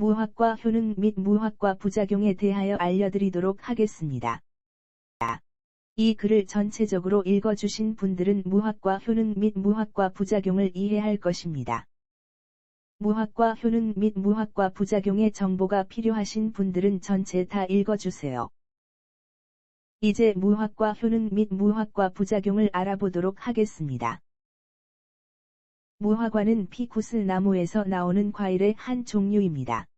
무화과 효능 및 무화과 부작용에 대하여 알려드리도록 하겠습니다. 이 글을 전체적으로 읽어주신 분들은 무화과 효능 및 무화과 부작용을 이해할 것입니다. 무화과 효능 및 무화과 부작용의 정보가 필요하신 분들은 전체 다 읽어주세요. 이제 무화과 효능 및 무화과 부작용을 알아보도록 하겠습니다. 무화과는 피쿠슬 나무에서 나오는 과일의 한 종류입니다.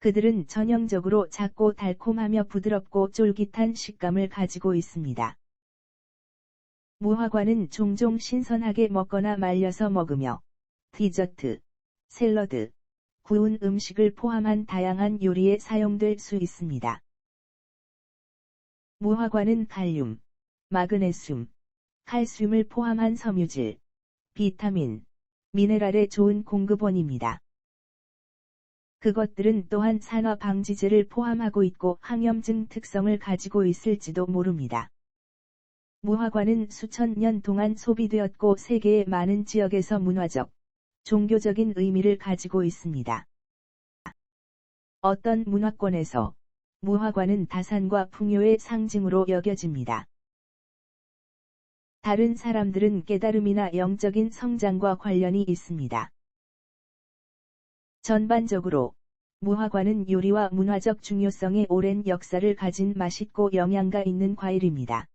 그들은 전형적으로 작고 달콤하며 부드럽고 쫄깃한 식감을 가지고 있습니다. 무화과는 종종 신선하게 먹거나 말려서 먹으며 디저트, 샐러드, 구운 음식을 포함한 다양한 요리에 사용될 수 있습니다. 무화과는 칼륨, 마그네슘, 칼슘을 포함한 섬유질, 비타민, 미네랄의 좋은 공급원입니다. 그것들은 또한 산화 방지제를 포함하고 있고 항염증 특성을 가지고 있을지도 모릅니다. 무화과는 수천 년 동안 소비되었고 세계의 많은 지역에서 문화적, 종교적인 의미를 가지고 있습니다. 어떤 문화권에서 무화과는 다산과 풍요의 상징으로 여겨집니다. 다른 사람들은 깨달음이나 영적인 성장과 관련이 있습니다. 전반적으로 무화과는 요리와 문화적 중요성의 오랜 역사를 가진 맛있고 영양가 있는 과일입니다.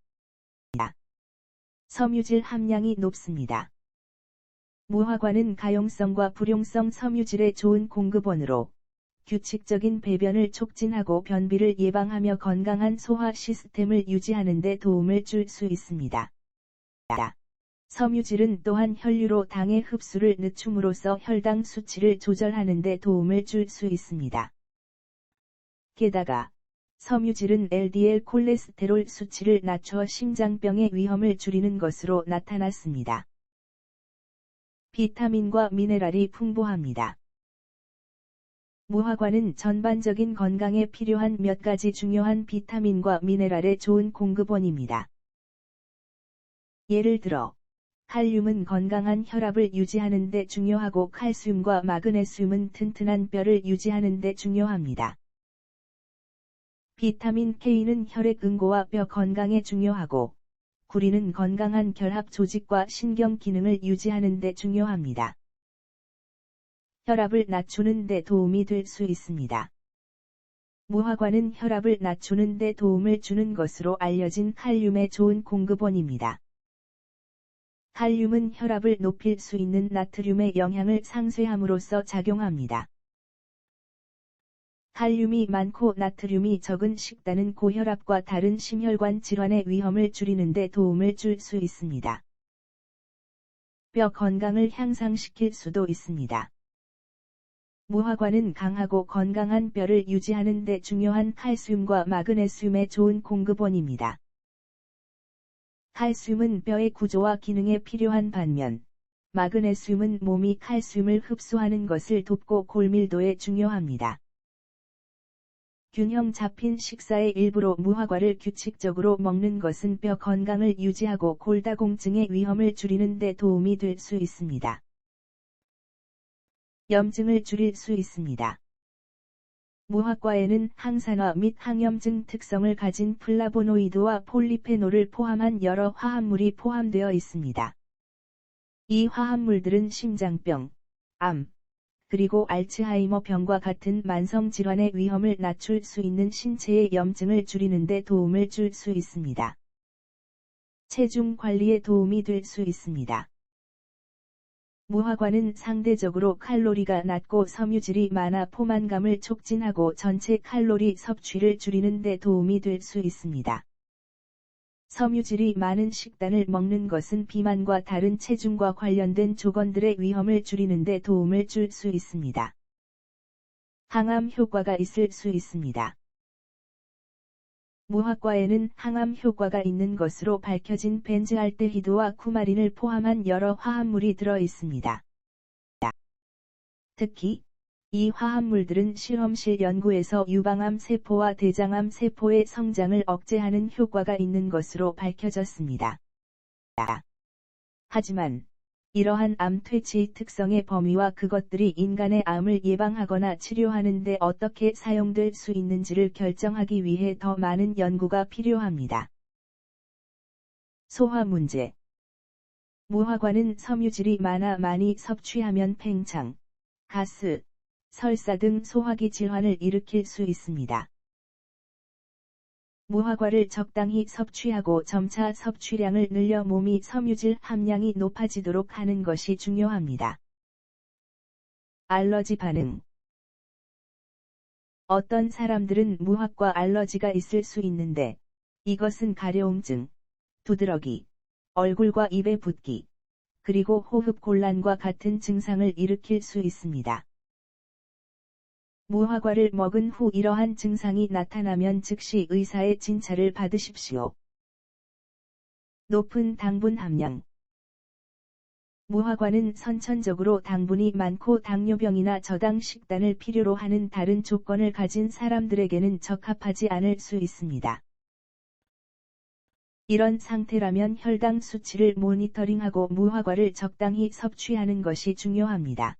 섬유질 함량이 높습니다. 무화과는 가용성과 불용성 섬유질의 좋은 공급원으로 규칙적인 배변을 촉진하고 변비를 예방하며 건강한 소화 시스템을 유지하는 데 도움을 줄 수 있습니다. 섬유질은 또한 혈류로 당의 흡수를 늦춤으로써 혈당 수치를 조절하는 데 도움을 줄 수 있습니다. 게다가 섬유질은 LDL 콜레스테롤 수치를 낮춰 심장병의 위험을 줄이는 것으로 나타났습니다. 비타민과 미네랄이 풍부합니다. 무화과는 전반적인 건강에 필요한 몇 가지 중요한 비타민과 미네랄의 좋은 공급원입니다. 예를 들어 칼륨은 건강한 혈압을 유지하는 데 중요하고 칼슘과 마그네슘은 튼튼한 뼈를 유지하는 데 중요합니다. 비타민 K는 혈액 응고와 뼈 건강에 중요하고 구리는 건강한 결합 조직과 신경 기능을 유지하는 데 중요합니다. 혈압을 낮추는 데 도움이 될 수 있습니다. 무화과는 혈압을 낮추는 데 도움을 주는 것으로 알려진 칼륨의 좋은 공급원입니다. 칼륨은 혈압을 높일 수 있는 나트륨의 영향을 상쇄함으로써 작용합니다. 칼륨이 많고 나트륨이 적은 식단은 고혈압과 다른 심혈관 질환의 위험을 줄이는 데 도움을 줄 수 있습니다. 뼈 건강을 향상시킬 수도 있습니다. 무화과는 강하고 건강한 뼈를 유지하는 데 중요한 칼슘과 마그네슘의 좋은 공급원입니다. 칼슘은 뼈의 구조와 기능에 필요한 반면, 마그네슘은 몸이 칼슘을 흡수하는 것을 돕고 골밀도에 중요합니다. 균형 잡힌 식사의 일부로 무화과를 규칙적으로 먹는 것은 뼈 건강을 유지하고 골다공증의 위험을 줄이는 데 도움이 될 수 있습니다. 염증을 줄일 수 있습니다. 무화과에는 항산화 및 항염증 특성을 가진 플라보노이드와 폴리페놀을 포함한 여러 화합물이 포함되어 있습니다. 이 화합물들은 심장병, 암, 그리고 알츠하이머 병과 같은 만성 질환의 위험을 낮출 수 있는 신체의 염증을 줄이는 데 도움을 줄 수 있습니다. 체중 관리에 도움이 될 수 있습니다. 무화과는 상대적으로 칼로리가 낮고 섬유질이 많아 포만감을 촉진하고 전체 칼로리 섭취를 줄이는 데 도움이 될 수 있습니다. 섬유질이 많은 식단을 먹는 것은 비만과 다른 체중과 관련된 조건들의 위험을 줄이는 데 도움을 줄 수 있습니다. 항암 효과가 있을 수 있습니다. 무화과에는 항암 효과가 있는 것으로 밝혀진 벤즈알데히드와 쿠마린을 포함한 여러 화합물이 들어 있습니다. 특히 이 화합물들은 실험실 연구에서 유방암 세포와 대장암 세포의 성장을 억제하는 효과가 있는 것으로 밝혀졌습니다. 하지만 이러한 암 퇴치의 특성의 범위와 그것들이 인간의 암을 예방하거나 치료하는 데 어떻게 사용될 수 있는지를 결정하기 위해 더 많은 연구가 필요합니다. 소화 문제 무화과는 섬유질이 많아 많이 섭취하면 팽창, 가스, 설사 등 소화기 질환을 일으킬 수 있습니다. 무화과를 적당히 섭취하고 점차 섭취량을 늘려 몸이 섬유질 함량이 높아지도록 하는 것이 중요합니다. 알러지 반응 어떤 사람들은 무화과 알러지가 있을 수 있는데, 이것은 가려움증, 두드러기, 얼굴과 입에 붓기, 그리고 호흡 곤란과 같은 증상을 일으킬 수 있습니다. 무화과를 먹은 후 이러한 증상이 나타나면 즉시 의사의 진찰을 받으십시오. 높은 당분 함량 무화과는 선천적으로 당분이 많고 당뇨병이나 저당 식단을 필요로 하는 다른 조건을 가진 사람들에게는 적합하지 않을 수 있습니다. 이런 상태라면 혈당 수치를 모니터링하고 무화과를 적당히 섭취하는 것이 중요합니다.